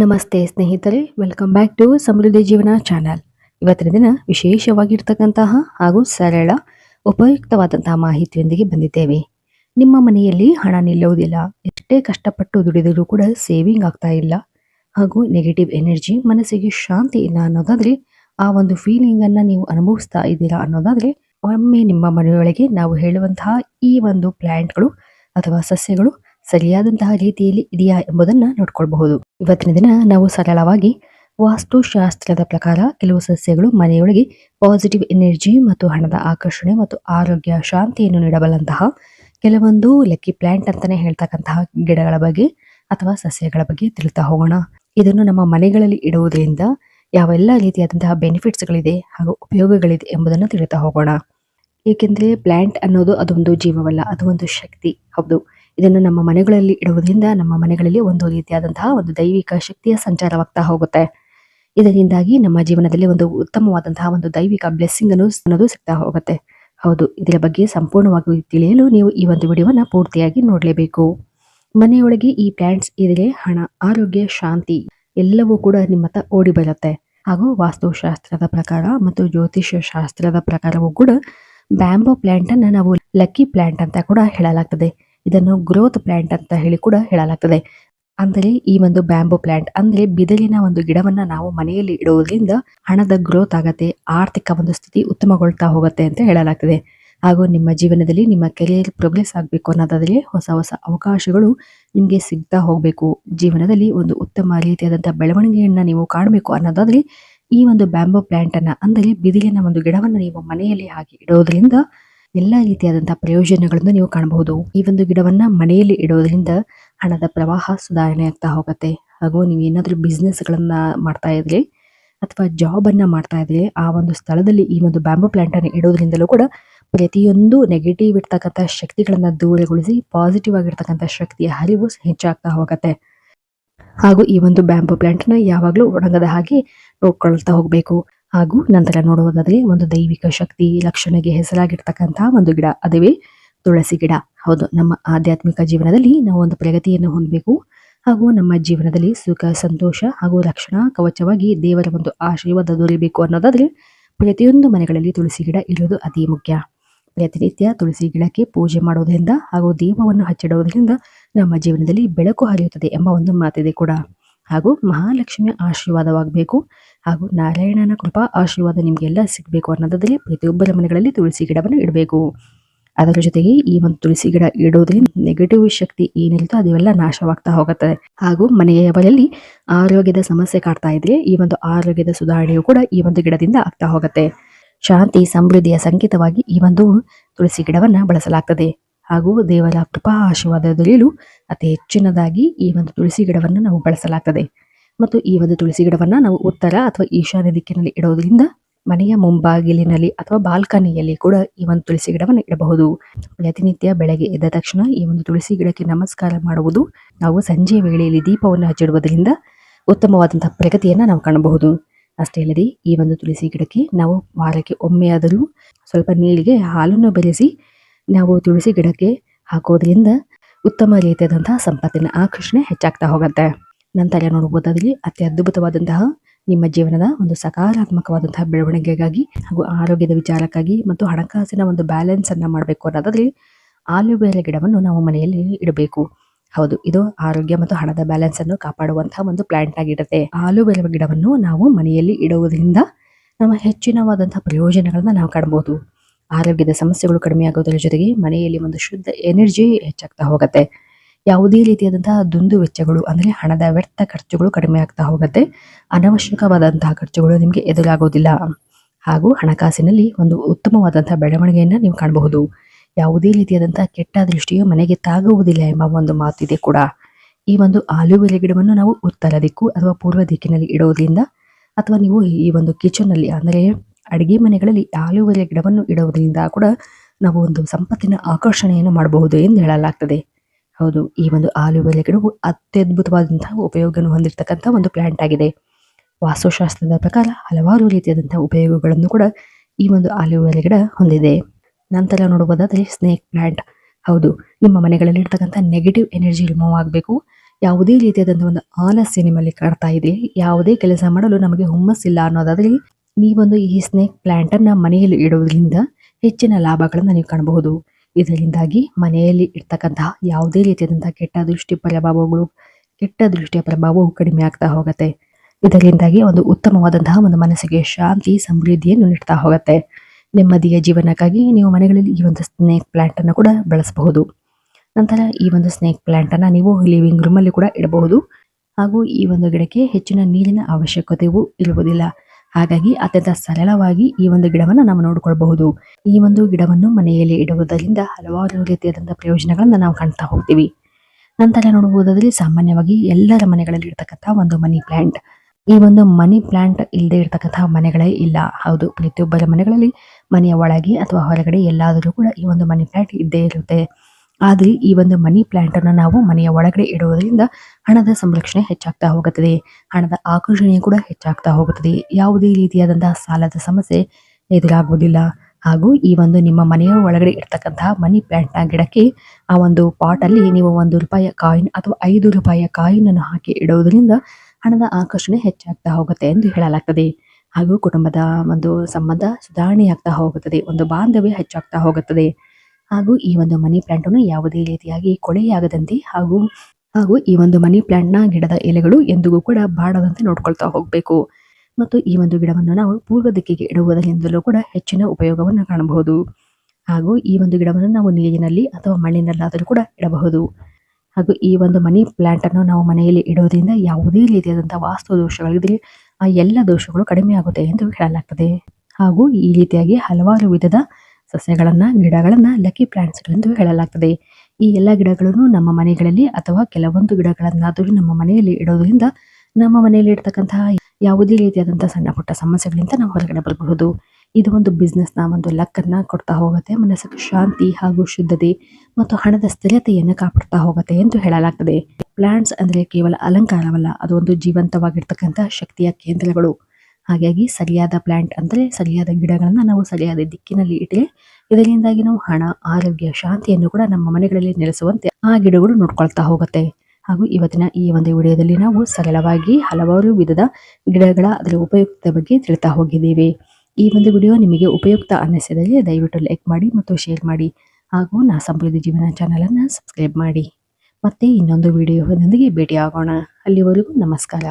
ನಮಸ್ತೆ ಸ್ನೇಹಿತರೆ welcome back to ಸಮೃದ್ಧಿ ಜೀವನ ಚಾನಲ್ ಇವತ್ತಿನ ದಿನ ವಿಶೇಷವಾಗಿರ್ತಕ್ಕಂತಹ ಹಾಗೂ ಸರಳ, ಉಪಯುಕ್ತವಾದಂತಹ ಮಾಹಿತಿಯೊಂದಿಗೆ ಬಂದಿದ್ದೇವೆ. ನಿಮ್ಮ ಮನೆಯಲ್ಲಿ ಹಣ ನಿಲ್ಲುವುದಿಲ್ಲ, ಎಷ್ಟೇ ಕಷ್ಟಪಟ್ಟು ದುಡಿದರೂ ಕೂಡ ಸೇವಿಂಗ್ ಆಗ್ತಾ ಇಲ್ಲ. ಹಾಗೂ ನೆಗೆಟಿವ್ ಎನರ್ಜಿ ಮನಸ್ಸಿಗೆ ಶಾಂತಿ ಇಲ್ಲ ಅನ್ನೋದಾದ್ರೆ, ಆ ಒಂದು ಫೀಲಿಂಗ್ ಅನ್ನ ನೀವು ಅನುಭವಿಸ್ತಾ ಇದ್ದೀರಾ ಅನ್ನೋದಾದ್ರೆ, ಒಮ್ಮೆ ನಿಮ್ಮ ಮನೆಯೊಳಗೆ ನಾವು ಹೇಳುವಂತಹ ಈ ಒಂದು ಪ್ಲಾಂಟ್ಗಳು ಅಥವಾ ಸಸ್ಯಗಳು ಸರಿಯಾದಂತಹ ರೀತಿಯಲ್ಲಿ ಇದೆಯಾ ಎಂಬುದನ್ನು ನೋಡ್ಕೊಳ್ಬಹುದು. ಇವತ್ತಿನ ದಿನ ನಾವು ಸರಳವಾಗಿ ವಾಸ್ತುಶಾಸ್ತ್ರದ ಪ್ರಕಾರ ಕೆಲವು ಸಸ್ಯಗಳು ಮನೆಯೊಳಗೆ ಪಾಸಿಟಿವ್ ಎನರ್ಜಿ ಮತ್ತು ಹಣದ ಆಕರ್ಷಣೆ ಮತ್ತು ಆರೋಗ್ಯ ಶಾಂತಿಯನ್ನು ನೀಡಬಲ್ಲಂತಹ ಕೆಲವೊಂದು ಲಕ್ಕಿ ಪ್ಲಾಂಟ್ ಅಂತಾನೆ ಹೇಳ್ತಕ್ಕಂತಹ ಗಿಡಗಳ ಬಗ್ಗೆ ಅಥವಾ ಸಸ್ಯಗಳ ಬಗ್ಗೆ ತಿಳಿತಾ ಹೋಗೋಣ. ಇದನ್ನು ನಮ್ಮ ಮನೆಗಳಲ್ಲಿ ಇಡುವುದರಿಂದ ಯಾವೆಲ್ಲ ರೀತಿಯಾದಂತಹ ಬೆನಿಫಿಟ್ಸ್ಗಳಿದೆ ಹಾಗೂ ಉಪಯೋಗಗಳಿದೆ ಎಂಬುದನ್ನು ತಿಳಿತಾ ಹೋಗೋಣ. ಏಕೆಂದರೆ ಪ್ಲಾಂಟ್ ಅನ್ನೋದು ಅದೊಂದು ಜೀವವಲ್ಲ, ಅದು ಒಂದು ಶಕ್ತಿ. ಹೌದು. ಇದನ್ನು ನಮ್ಮ ಮನೆಗಳಲ್ಲಿ ಇಡುವುದರಿಂದ ನಮ್ಮ ಮನೆಗಳಲ್ಲಿ ಒಂದು ರೀತಿಯಾದಂತಹ ಒಂದು ದೈವಿಕ ಶಕ್ತಿಯ ಸಂಚಾರವಾಗ್ತಾ ಹೋಗುತ್ತೆ. ಇದರಿಂದಾಗಿ ನಮ್ಮ ಜೀವನದಲ್ಲಿ ಒಂದು ಉತ್ತಮವಾದಂತಹ ಒಂದು ದೈವಿಕ ಬ್ಲೆಸ್ಸಿಂಗ್ ಅನ್ನು ಅನ್ನೋದು ಸಿಗ್ತಾ ಹೋಗುತ್ತೆ. ಹೌದು, ಇದರ ಬಗ್ಗೆ ಸಂಪೂರ್ಣವಾಗಿ ತಿಳಿಯಲು ನೀವು ಈ ಒಂದು ವಿಡಿಯೋವನ್ನು ಪೂರ್ತಿಯಾಗಿ ನೋಡಲೇಬೇಕು. ಮನೆಯೊಳಗೆ ಈ ಪ್ಲಾಂಟ್ಸ್ ಇದ್ರೆ ಹಣ, ಆರೋಗ್ಯ, ಶಾಂತಿ ಎಲ್ಲವೂ ಕೂಡ ನಿಮ್ಮ ಹತ್ರ ಓಡಿ ಬರುತ್ತೆ. ಹಾಗೂ ವಾಸ್ತುಶಾಸ್ತ್ರದ ಪ್ರಕಾರ ಮತ್ತು ಜ್ಯೋತಿಷ್ಯ ಶಾಸ್ತ್ರದ ಪ್ರಕಾರವೂ ಕೂಡ ಬ್ಯಾಂಬೋ ಪ್ಲಾಂಟ್ ಅನ್ನ ನಾವು ಲಕ್ಕಿ ಪ್ಲಾಂಟ್ ಅಂತ ಕೂಡ ಹೇಳಲಾಗ್ತದೆ. ಇದನ್ನು ಗ್ರೋತ್ ಪ್ಲಾಂಟ್ ಅಂತ ಹೇಳಿ ಕೂಡ ಹೇಳಲಾಗ್ತದೆ. ಅಂದರೆ ಈ ಒಂದು ಬ್ಯಾಂಬೂ ಪ್ಲಾಂಟ್ ಅಂದ್ರೆ ಬಿದಿರಿನ ಒಂದು ಗಿಡವನ್ನು ನಾವು ಮನೆಯಲ್ಲಿ ಇಡುವುದರಿಂದ ಹಣದ ಗ್ರೋತ್ ಆಗತ್ತೆ, ಆರ್ಥಿಕ ಒಂದು ಸ್ಥಿತಿ ಉತ್ತಮಗೊಳ್ತಾ ಹೋಗುತ್ತೆ ಅಂತ ಹೇಳಲಾಗ್ತದೆ. ಹಾಗೂ ನಿಮ್ಮ ಜೀವನದಲ್ಲಿ ನಿಮ್ಮ ಕೆರಿಯರ್ ಪ್ರೋಗ್ರೆಸ್ ಆಗಬೇಕು ಅನ್ನೋದಾದರೆ ಹೊಸ ಹೊಸ ಅವಕಾಶಗಳು ನಿಮಗೆ ಸಿಗ್ತಾ ಹೋಗಬೇಕು. ಜೀವನದಲ್ಲಿ ಒಂದು ಉತ್ತಮ ರೀತಿಯಾದಂಥ ಬೆಳವಣಿಗೆಯನ್ನ ನೀವು ಕಾಣಬೇಕು ಅನ್ನೋದಾದರೆ ಈ ಒಂದು ಬ್ಯಾಂಬೋ ಪ್ಲಾಂಟ್ ಅನ್ನ, ಅಂದರೆ ಬಿದಿರಿನ ಒಂದು ಗಿಡವನ್ನು ನೀವು ಮನೆಯಲ್ಲಿ ಹಾಕಿ ಇಡೋದ್ರಿಂದ ಎಲ್ಲಾ ರೀತಿಯಾದಂತಹ ಪ್ರಯೋಜನಗಳನ್ನು ನೀವು ಕಾಣಬಹುದು. ಈ ಒಂದು ಗಿಡವನ್ನ ಮನೆಯಲ್ಲಿ ಇಡೋದ್ರಿಂದ ಹಣದ ಪ್ರವಾಹ ಸುಧಾರಣೆ ಆಗ್ತಾ ಹೋಗುತ್ತೆ. ಹಾಗೂ ನೀವು ಏನಾದರೂ ಬಿಸ್ನೆಸ್ ಗಳನ್ನ ಮಾಡ್ತಾ ಇದ್ರೆ ಅಥವಾ ಜಾಬ್ ಅನ್ನ ಮಾಡ್ತಾ ಇದ್ರೆ ಆ ಒಂದು ಸ್ಥಳದಲ್ಲಿ ಈ ಒಂದು ಬ್ಯಾಂಬೂ ಪ್ಲಾಂಟ್ ಅನ್ನು ಇಡೋದ್ರಿಂದಲೂ ಕೂಡ ಪ್ರತಿಯೊಂದು ನೆಗೆಟಿವ್ ಇರ್ತಕ್ಕಂಥ ಶಕ್ತಿಗಳನ್ನ ದೂರಗೊಳಿಸಿ ಪಾಸಿಟಿವ್ ಆಗಿರ್ತಕ್ಕಂಥ ಶಕ್ತಿಯ ಹರಿವು ಹೆಚ್ಚಾಗ್ತಾ ಹೋಗುತ್ತೆ. ಹಾಗೂ ಈ ಒಂದು ಬ್ಯಾಂಬೂ ಪ್ಲಾಂಟ್ನ ಯಾವಾಗಲೂ ಒಣಗದ ಹಾಗೆ ನೋಡ್ಕೊಳ್ತಾ ಹೋಗ್ಬೇಕು. ಹಾಗೂ ನಂತರ ನೋಡುವುದಾದ್ರೆ ಒಂದು ದೈವಿಕ ಶಕ್ತಿ ಲಕ್ಷಣೆಗೆ ಹೆಸರಾಗಿರ್ತಕ್ಕಂತಹ ಒಂದು ಗಿಡ. ಅದುವೇ ತುಳಸಿ ಗಿಡ. ಹೌದು, ನಮ್ಮ ಆಧ್ಯಾತ್ಮಿಕ ಜೀವನದಲ್ಲಿ ನಾವು ಒಂದು ಪ್ರಗತಿಯನ್ನು ಹೊಂದಬೇಕು. ಹಾಗೂ ನಮ್ಮ ಜೀವನದಲ್ಲಿ ಸುಖ, ಸಂತೋಷ ಹಾಗೂ ರಕ್ಷಣಾ ಕವಚವಾಗಿ ದೇವರ ಒಂದು ಆಶೀರ್ವಾದ ದೊರೆಯಬೇಕು ಅನ್ನೋದಾದ್ರೆ ಪ್ರತಿಯೊಂದು ಮನೆಗಳಲ್ಲಿ ತುಳಸಿ ಗಿಡ ಇರುವುದು ಅತಿ ಮುಖ್ಯ. ಪ್ರತಿನಿತ್ಯ ತುಳಸಿ ಗಿಡಕ್ಕೆ ಪೂಜೆ ಮಾಡುವುದರಿಂದ ಹಾಗೂ ದೀಪವನ್ನು ಹಚ್ಚಿಡುವುದರಿಂದ ನಮ್ಮ ಜೀವನದಲ್ಲಿ ಬೆಳಕು ಹರಿಯುತ್ತದೆ ಎಂಬ ಒಂದು ಮಾತಿದೆ ಕೂಡ. ಹಾಗೂ ಮಹಾಲಕ್ಷ್ಮಿಯ ಆಶೀರ್ವಾದವಾಗಬೇಕು. ಹಾಗೂ ನಾರಾಯಣನ ಕೃಪಾ ಆಶೀರ್ವಾದ ನಿಮಗೆಲ್ಲ ಸಿಗಬೇಕು ಅನ್ನೋದರಲ್ಲಿ ಪ್ರತಿಯೊಬ್ಬರ ಮನೆಗಳಲ್ಲಿ ತುಳಸಿ ಗಿಡವನ್ನು ಇಡಬೇಕು. ಅದರ ಜೊತೆಗೆ ಈ ಒಂದು ತುಳಸಿ ಗಿಡ ಇಡೋದ್ರಿಂದ ನೆಗೆಟಿವ್ ಶಕ್ತಿ ಏನಿರುತ್ತೋ ಅದೆಲ್ಲ ನಾಶವಾಗ್ತಾ ಹೋಗುತ್ತದೆ ಹಾಗೂ ಮನೆಯವರಲ್ಲಿ ಆರೋಗ್ಯದ ಸಮಸ್ಯೆ ಕಾಡ್ತಾ ಇದ್ರೆ ಈ ಒಂದು ಆರೋಗ್ಯದ ಸುಧಾರಣೆಯು ಕೂಡ ಈ ಒಂದು ಗಿಡದಿಂದ ಆಗ್ತಾ ಹೋಗುತ್ತೆ. ಶಾಂತಿ, ಸಮೃದ್ಧಿಯ ಸಂಕೇತವಾಗಿ ಈ ಒಂದು ತುಳಸಿ ಗಿಡವನ್ನು ಬಳಸಲಾಗ್ತದೆ. ಹಾಗೂ ದೇವರ ಕೃಪಾ ಆಶೀರ್ವಾದ ದೊರೆಯಲು ಅತಿ ಹೆಚ್ಚಿನದಾಗಿ ಈ ಒಂದು ತುಳಸಿ ಗಿಡವನ್ನು ನಾವು ಬಳಸಲಾಗ್ತದೆ. ಮತ್ತು ಈ ಒಂದು ತುಳಸಿ ಗಿಡವನ್ನು ನಾವು ಉತ್ತರ ಅಥವಾ ಈಶಾನ್ಯ ದಿಕ್ಕಿನಲ್ಲಿ ಇಡೋದ್ರಿಂದ ಮನೆಯ ಮುಂಬಾಗಿಲಿನಲ್ಲಿ ಅಥವಾ ಬಾಲ್ಕನಿಯಲ್ಲಿ ಕೂಡ ಈ ಒಂದು ತುಳಸಿ ಗಿಡವನ್ನು ಇಡಬಹುದು. ಪ್ರತಿನಿತ್ಯ ಬೆಳಗ್ಗೆ ಎದ್ದ ತಕ್ಷಣ ಈ ಒಂದು ತುಳಸಿ ಗಿಡಕ್ಕೆ ನಮಸ್ಕಾರ ಮಾಡುವುದು ನಾವು ಸಂಜೆ ವೇಳೆಯಲ್ಲಿ ದೀಪವನ್ನು ಹಚ್ಚಿಡುವುದರಿಂದ ಉತ್ತಮವಾದಂತಹ ಪ್ರಗತಿಯನ್ನು ನಾವು ಕಾಣಬಹುದು. ಅಷ್ಟೇ ಅಲ್ಲದೆ ಈ ಒಂದು ತುಳಸಿ ಗಿಡಕ್ಕೆ ನಾವು ವಾರಕ್ಕೆ ಒಮ್ಮೆಯಾದರೂ ಸ್ವಲ್ಪ ನೀರಿಗೆ ಹಾಲನ್ನು ಬೆರೆಸಿ ನಾವು ತುಳಸಿ ಗಿಡಕ್ಕೆ ಹಾಕೋದ್ರಿಂದ ಉತ್ತಮ ರೀತಿಯಾದಂತಹ ಸಂಪತ್ತಿನ ಆಕರ್ಷಣೆ ಹೆಚ್ಚಾಗ್ತಾ ಹೋಗುತ್ತೆ. ನಂತರ ನೋಡಬಹುದಾದಲ್ಲಿ ಅತಿ ಅದ್ಭುತವಾದಂತಹ ನಿಮ್ಮ ಜೀವನದ ಒಂದು ಸಕಾರಾತ್ಮಕವಾದಂತಹ ಬೆಳವಣಿಗೆಗಾಗಿ ಹಾಗೂ ಆರೋಗ್ಯದ ವಿಚಾರಕ್ಕಾಗಿ ಮತ್ತು ಹಣಕಾಸಿನ ಒಂದು ಬ್ಯಾಲೆನ್ಸ್ ಅನ್ನ ಮಾಡಬೇಕು ಅನ್ನೋದಾದ್ರೆ ಆಲೂಬೇರೆ ಗಿಡವನ್ನು ನಾವು ಮನೆಯಲ್ಲಿ ಇಡಬೇಕು. ಹೌದು, ಇದು ಆರೋಗ್ಯ ಮತ್ತು ಹಣದ ಬ್ಯಾಲೆನ್ಸ್ ಅನ್ನು ಕಾಪಾಡುವಂತಹ ಒಂದು ಪ್ಲಾಂಟ್ ಆಗಿರುತ್ತೆ. ಆಲೂಬೇರೆ ಗಿಡವನ್ನು ನಾವು ಮನೆಯಲ್ಲಿ ಇಡುವುದರಿಂದ ನಮ್ಮ ಹೆಚ್ಚಿನವಾದಂತಹ ಪ್ರಯೋಜನಗಳನ್ನ ನಾವು ಕಾಣಬಹುದು ಆರೋಗ್ಯದ ಸಮಸ್ಯೆಗಳು ಕಡಿಮೆ ಆಗೋದರ ಜೊತೆಗೆ ಮನೆಯಲ್ಲಿ ಒಂದು ಶುದ್ಧ ಎನರ್ಜಿ ಹೆಚ್ಚಾಗ್ತಾ ಹೋಗುತ್ತೆ. ಯಾವುದೇ ರೀತಿಯಾದಂತಹ ದುಂದು ವೆಚ್ಚಗಳು ಅಂದರೆ ಹಣದ ವ್ಯರ್ಥ ಖರ್ಚುಗಳು ಕಡಿಮೆ ಆಗ್ತಾ ಹೋಗುತ್ತೆ. ಅನವಶ್ಯಕವಾದಂತಹ ಖರ್ಚುಗಳು ನಿಮಗೆ ಎದುರಾಗೋದಿಲ್ಲ ಹಾಗೂ ಹಣಕಾಸಿನಲ್ಲಿ ಒಂದು ಉತ್ತಮವಾದಂತಹ ಬೆಳವಣಿಗೆಯನ್ನು ನೀವು ಕಾಣಬಹುದು. ಯಾವುದೇ ರೀತಿಯಾದಂತಹ ಕೆಟ್ಟ ದೃಷ್ಟಿಯು ಮನೆಗೆ ತಾಗುವುದಿಲ್ಲ ಎಂಬ ಒಂದು ಮಾತಿದೆ ಕೂಡ. ಈ ಒಂದು ಆಲೂವೆಲೆ ಗಿಡವನ್ನು ನಾವು ಉತ್ತರ ದಿಕ್ಕು ಅಥವಾ ಪೂರ್ವ ದಿಕ್ಕಿನಲ್ಲಿ ಇಡೋದ್ರಿಂದ ಅಥವಾ ನೀವು ಈ ಒಂದು ಕಿಚನ್ ಅಂದರೆ ಅಂದ್ರೆ ಅಡಿಗೆ ಮನೆಗಳಲ್ಲಿ ಆಲೂವೆಲೆ ಗಿಡವನ್ನು ಇಡುವುದರಿಂದ ಕೂಡ ನಾವು ಒಂದು ಸಂಪತ್ತಿನ ಆಕರ್ಷಣೆಯನ್ನು ಮಾಡಬಹುದು ಎಂದು ಹೇಳಲಾಗ್ತದೆ. ಹೌದು, ಈ ಒಂದು ಆಲೂವೆಲೆ ಗಿಡವು ಅತ್ಯದ್ಭುತವಾದಂತಹ ಉಪಯೋಗವನ್ನು ಹೊಂದಿರತಕ್ಕಂಥ ಒಂದು ಪ್ಲಾಂಟ್ ಆಗಿದೆ. ವಾಸ್ತುಶಾಸ್ತ್ರದ ಪ್ರಕಾರ ಹಲವಾರು ರೀತಿಯಾದಂತಹ ಉಪಯೋಗಗಳನ್ನು ಕೂಡ ಈ ಒಂದು ಆಲೂವೆಲೆ ಗಿಡ ಹೊಂದಿದೆ. ನಂತರ ನೋಡುವುದಾದರೆ ಸ್ನೇಕ್ ಪ್ಲಾಂಟ್ ಹೌದು, ನಿಮ್ಮ ಮನೆಗಳಲ್ಲಿ ಇರ್ತಕ್ಕಂಥ ನೆಗೆಟಿವ್ ಎನರ್ಜಿ ರಿಮೂವ್ ಆಗಬೇಕು. ಯಾವುದೇ ರೀತಿಯಾದಂಥ ಒಂದು ಆಲಸ್ಯ ನಿಮ್ಮಲ್ಲಿ ಕಾಡ್ತಾ ಇದೆ. ಯಾವುದೇ ಕೆಲಸ ಮಾಡಲು ನಮಗೆ ಹುಮ್ಮಸ್ಸಿಲ್ಲ ಅನ್ನೋದಾದ್ರೆ ನೀವೊಂದು ಈ ಸ್ನೇಕ್ ಪ್ಲಾಂಟ್ ಅನ್ನ ಮನೆಯಲ್ಲಿ ಇಡುವುದರಿಂದ ಹೆಚ್ಚಿನ ಲಾಭಗಳನ್ನು ನೀವು ಕಾಣಬಹುದು. ಇದರಿಂದಾಗಿ ಮನೆಯಲ್ಲಿ ಇರ್ತಕ್ಕಂತಹ ಯಾವುದೇ ರೀತಿಯಾದಂತಹ ಕೆಟ್ಟ ದೃಷ್ಟಿ ಪ್ರಭಾವಗಳು, ಕೆಟ್ಟ ದೃಷ್ಟಿಯ ಪ್ರಭಾವವು ಕಡಿಮೆ ಆಗ್ತಾ ಹೋಗುತ್ತೆ. ಇದರಿಂದಾಗಿ ಒಂದು ಉತ್ತಮವಾದಂತಹ ಒಂದು ಮನಸ್ಸಿಗೆ ಶಾಂತಿ, ಸಮೃದ್ಧಿಯನ್ನು ನೀಡ್ತಾ ಹೋಗುತ್ತೆ. ನೆಮ್ಮದಿಯ ಜೀವನಕ್ಕಾಗಿ ನೀವು ಮನೆಗಳಲ್ಲಿ ಈ ಒಂದು ಸ್ನೇಕ್ ಪ್ಲಾಂಟ್ ಕೂಡ ಬೆಳೆಸಬಹುದು. ನಂತರ ಈ ಒಂದು ಸ್ನೇಕ್ ಪ್ಲಾಂಟ್ ನೀವು ಲಿವಿಂಗ್ ರೂಮ್ ಅಲ್ಲಿ ಕೂಡ ಇಡಬಹುದು. ಹಾಗೂ ಈ ಒಂದು ಗಿಡಕ್ಕೆ ಹೆಚ್ಚಿನ ನೀರಿನ ಅವಶ್ಯಕತೆಯೂ ಇರುವುದಿಲ್ಲ. ಹಾಗಾಗಿ ಅತ್ಯಂತ ಸರಳವಾಗಿ ಈ ಒಂದು ಗಿಡವನ್ನು ನಾವು ನೋಡಿಕೊಳ್ಳಬಹುದು ಈ ಒಂದು ಗಿಡವನ್ನು ಮನೆಯಲ್ಲಿ ಇಡುವುದರಿಂದ ಹಲವಾರು ರೀತಿಯಾದಂತಹ ಪ್ರಯೋಜನಗಳನ್ನು ನಾವು ಕಾಣ್ತಾ ಹೋಗ್ತೀವಿ. ನಂತರ ನೋಡಬಹುದಾದ್ರೆ ಸಾಮಾನ್ಯವಾಗಿ ಎಲ್ಲರ ಮನೆಗಳಲ್ಲಿ ಇರ್ತಕ್ಕಂಥ ಒಂದು ಮನಿ ಪ್ಲಾಂಟ್. ಈ ಒಂದು ಮನಿ ಪ್ಲಾಂಟ್ ಇಲ್ಲದೆ ಇರತಕ್ಕಂತಹ ಮನೆಗಳೇ ಇಲ್ಲ. ಹೌದು, ಪ್ರತಿಯೊಬ್ಬರ ಮನೆಗಳಲ್ಲಿ ಮನೆಯ ಒಳಗೆ ಅಥವಾ ಹೊರಗಡೆ ಎಲ್ಲಾದರೂ ಕೂಡ ಈ ಒಂದು ಮನಿ ಪ್ಲಾಂಟ್ ಇದ್ದೇ ಇರುತ್ತೆ. ಆದ್ರೆ ಈ ಒಂದು ಮನಿ ಪ್ಲಾಂಟ್ ಅನ್ನು ನಾವು ಮನೆಯ ಒಳಗಡೆ ಇಡುವುದರಿಂದ ಹಣದ ಸಂರಕ್ಷಣೆ ಹೆಚ್ಚಾಗ್ತಾ ಹೋಗುತ್ತದೆ. ಹಣದ ಆಕರ್ಷಣೆ ಕೂಡ ಹೆಚ್ಚಾಗ್ತಾ ಹೋಗುತ್ತದೆ. ಯಾವುದೇ ರೀತಿಯಾದಂತಹ ಸಾಲದ ಸಮಸ್ಯೆ ಎದುರಾಗುವುದಿಲ್ಲ. ಹಾಗೂ ಈ ಒಂದು ನಿಮ್ಮ ಮನೆಯ ಒಳಗಡೆ ಇರ್ತಕ್ಕಂತಹ ಮನಿ ಪ್ಲಾಂಟ್ನ ಗಿಡಕ್ಕೆ ಆ ಒಂದು ಪಾಟ್ ಅಲ್ಲಿ ನೀವು ಒಂದು ರೂಪಾಯಿಯ ಕಾಯಿನ್ ಅಥವಾ ಐದು ರೂಪಾಯಿಯ ಕಾಯಿನ್ ಅನ್ನು ಹಾಕಿ ಇಡುವುದರಿಂದ ಹಣದ ಆಕರ್ಷಣೆ ಹೆಚ್ಚಾಗ್ತಾ ಹೋಗುತ್ತೆ ಎಂದು ಹೇಳಲಾಗ್ತದೆ. ಹಾಗೂ ಕುಟುಂಬದ ಒಂದು ಸಂಬಂಧ ಸುಧಾರಣೆಯಾಗ್ತಾ ಹೋಗುತ್ತದೆ. ಒಂದು ಬಾಂಧವ್ಯ ಹೆಚ್ಚಾಗ್ತಾ ಹೋಗುತ್ತದೆ. ಹಾಗೂ ಈ ಒಂದು ಮನಿ ಪ್ಲಾಂಟ್ ಅನ್ನು ಯಾವುದೇ ರೀತಿಯಾಗಿ ಕೊಳೆಯಾಗದಂತೆ ಹಾಗೂ ಹಾಗೂ ಈ ಒಂದು ಮನಿ ಪ್ಲಾಂಟ್ನ ಗಿಡದ ಎಲೆಗಳು ಎಂದಿಗೂ ಕೂಡ ಬಾಡದಂತೆ ನೋಡ್ಕೊಳ್ತಾ ಹೋಗಬೇಕು. ಮತ್ತು ಈ ಒಂದು ಗಿಡವನ್ನು ನಾವು ಪೂರ್ವ ದಿಕ್ಕಿಗೆ ಇಡುವುದರಿಂದಲೂ ಕೂಡ ಹೆಚ್ಚಿನ ಉಪಯೋಗವನ್ನು ಕಾಣಬಹುದು. ಹಾಗೂ ಈ ಒಂದು ಗಿಡವನ್ನು ನಾವು ನೀರಿನಲ್ಲಿ ಅಥವಾ ಮಣ್ಣಿನಲ್ಲಾದರೂ ಕೂಡ ಇಡಬಹುದು. ಹಾಗೂ ಈ ಒಂದು ಮನಿ ಪ್ಲಾಂಟ್ ಅನ್ನು ನಾವು ಮನೆಯಲ್ಲಿ ಇಡೋದ್ರಿಂದ ಯಾವುದೇ ರೀತಿಯಾದಂತಹ ವಾಸ್ತು ದೋಷಗಳಿದ್ರೆ ಆ ಎಲ್ಲ ದೋಷಗಳು ಕಡಿಮೆ ಆಗುತ್ತೆ ಎಂದು ಹೇಳಲಾಗ್ತದೆ. ಹಾಗೂ ಈ ರೀತಿಯಾಗಿ ಹಲವಾರು ವಿಧದ ಸಸ್ಯಗಳನ್ನ, ಗಿಡಗಳನ್ನ, ಲಕ್ಕಿ ಪ್ಲಾಂಟ್ಸ್ ಎಂದು ಹೇಳಲಾಗ್ತದೆ. ಈ ಎಲ್ಲ ಗಿಡಗಳನ್ನು ನಮ್ಮ ಮನೆಗಳಲ್ಲಿ ಅಥವಾ ಕೆಲವೊಂದು ಗಿಡಗಳನ್ನಾದರೂ ನಮ್ಮ ಮನೆಯಲ್ಲಿ ಇಡೋದ್ರಿಂದ ನಮ್ಮ ಮನೆಯಲ್ಲಿ ಇರ್ತಕ್ಕಂತಹ ಯಾವುದೇ ರೀತಿಯಾದಂತಹ ಸಣ್ಣ ಪುಟ್ಟ ಸಮಸ್ಯೆಗಳಿಂದ ನಾವು ಹೊರಗಡೆ ಬರಬಹುದು. ಇದು ಒಂದು ಬಿಸ್ನೆಸ್ನ ಒಂದು ಲಕ್ ಅನ್ನ ಕೊಡ್ತಾ ಹೋಗುತ್ತೆ. ಮನಸ್ಸಿಗೆ ಶಾಂತಿ ಹಾಗೂ ಶುದ್ಧತೆ ಮತ್ತು ಹಣದ ಸ್ಥಿರತೆಯನ್ನು ಕಾಪಾಡ್ತಾ ಹೋಗುತ್ತೆ ಎಂದು ಹೇಳಲಾಗ್ತದೆ. ಪ್ಲಾಂಟ್ಸ್ ಅಂದ್ರೆ ಕೇವಲ ಅಲಂಕಾರವಲ್ಲ, ಅದು ಒಂದು ಜೀವಂತವಾಗಿರ್ತಕ್ಕಂತಹ ಶಕ್ತಿಯ ಕೇಂದ್ರಗಳು. ಹಾಗಾಗಿ ಸರಿಯಾದ ಪ್ಲಾಂಟ್ ಅಂದ್ರೆ ಸರಿಯಾದ ಗಿಡಗಳನ್ನು ನಾವು ಸರಿಯಾದ ದಿಕ್ಕಿನಲ್ಲಿ ಇಟ್ಟರೆ ಇದರಿಂದಾಗಿ ನಾವು ಹಣ, ಆರೋಗ್ಯ, ಶಾಂತಿಯನ್ನು ಕೂಡ ನಮ್ಮ ಮನೆಗಳಲ್ಲಿ ನೆಲೆಸುವಂತೆ ಆ ಗಿಡಗಳು ನೋಡ್ಕೊಳ್ತಾ ಹೋಗುತ್ತೆ. ಹಾಗೂ ಇವತ್ತಿನ ಈ ಒಂದು ವಿಡಿಯೋದಲ್ಲಿ ನಾವು ಸರಳವಾಗಿ ಹಲವಾರು ವಿಧದ ಗಿಡಗಳ ಅದರ ಉಪಯುಕ್ತ ಬಗ್ಗೆ ತಿಳಿತಾ ಹೋಗಿದ್ದೀವಿ. ಈ ಒಂದು ವಿಡಿಯೋ ನಿಮಗೆ ಉಪಯುಕ್ತ ಅನ್ನಿಸಿದರೆ ದಯವಿಟ್ಟು ಲೈಕ್ ಮಾಡಿ ಮತ್ತು ಶೇರ್ ಮಾಡಿ. ಹಾಗೂ ನಾ ಸಮೃದ್ಧಿ ಜೀವನ ಚಾನಲನ್ನು ಸಬ್ಸ್ಕ್ರೈಬ್ ಮಾಡಿ. ಮತ್ತೆ ಇನ್ನೊಂದು ವಿಡಿಯೋದೊಂದಿಗೆ ಭೇಟಿಯಾಗೋಣ. ಅಲ್ಲಿವರೆಗೂ ನಮಸ್ಕಾರ.